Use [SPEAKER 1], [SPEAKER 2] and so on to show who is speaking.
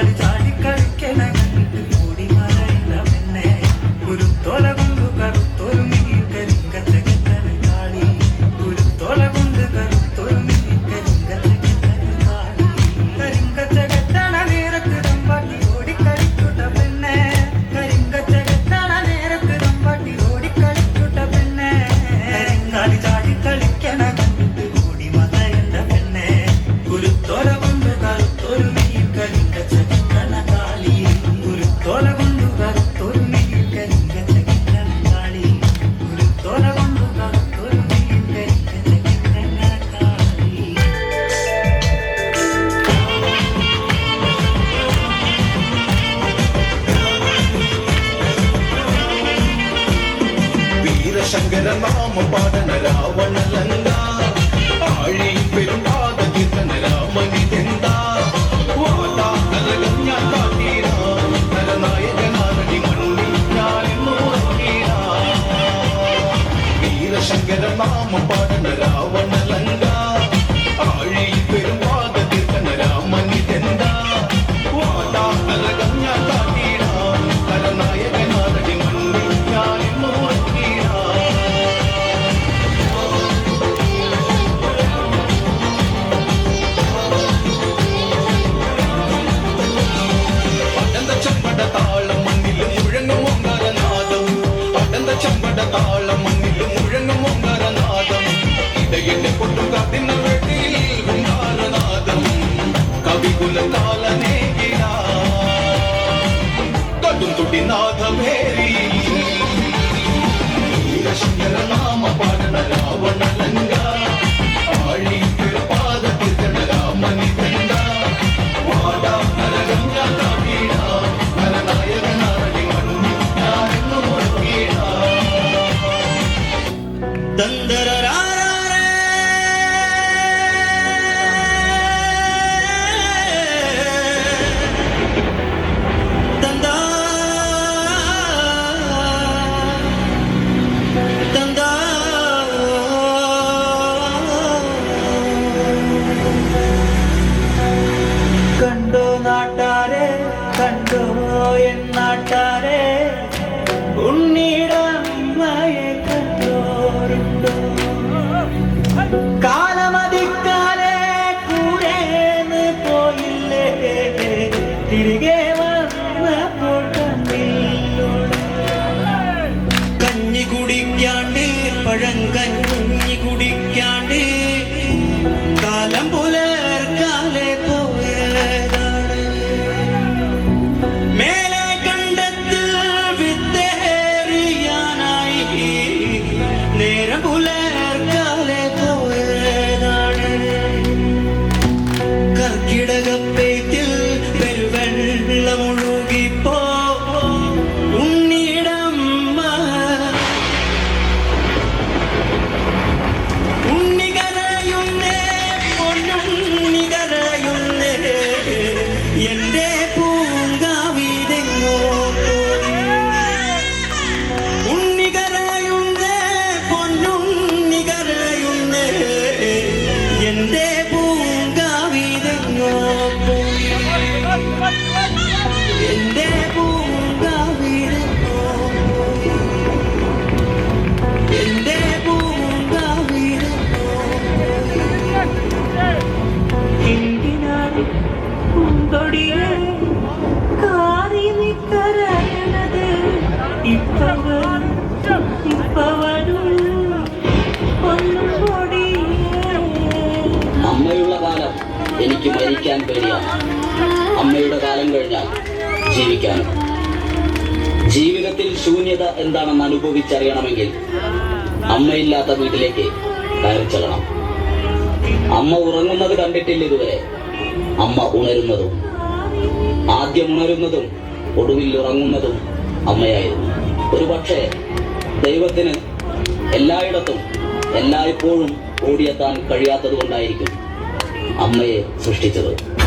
[SPEAKER 1] already Rama പാടുന്ന രാവണ
[SPEAKER 2] என் நாட்டாரே உன்னிடம் மயக்கத்தோருண்டோ. காலமதிக்காலே கூடேன்னு போயில்லே
[SPEAKER 3] திரிகே there എനിക്ക് മരിക്കാൻ പേടിയാണ് അമ്മയുടെ കാലം കഴിഞ്ഞാൽ ജീവിക്കാൻ ജീവിതത്തിൽ ശൂന്യത എന്താണെന്ന് അനുഭവിച്ചറിയണമെങ്കിൽ അമ്മയില്ലാത്ത വീട്ടിലേക്ക് കയറി ചെല്ലണം അമ്മ ഉറങ്ങുന്നത് കണ്ടിട്ടില്ല ഇതുവരെ. അമ്മ ഉണരുന്നതും ആദ്യം ഉണരുന്നതും ഒടുവിൽ ഉറങ്ങുന്നതും അമ്മയായിരുന്നു. ഒരു പക്ഷേ ദൈവത്തിന് എല്ലായിടത്തും എല്ലായ്പ്പോഴും ഓടിയെത്താൻ കഴിയാത്തത് കൊണ്ടായിരിക്കും അമ്മയെ സൃഷ്ടിച്ചത്.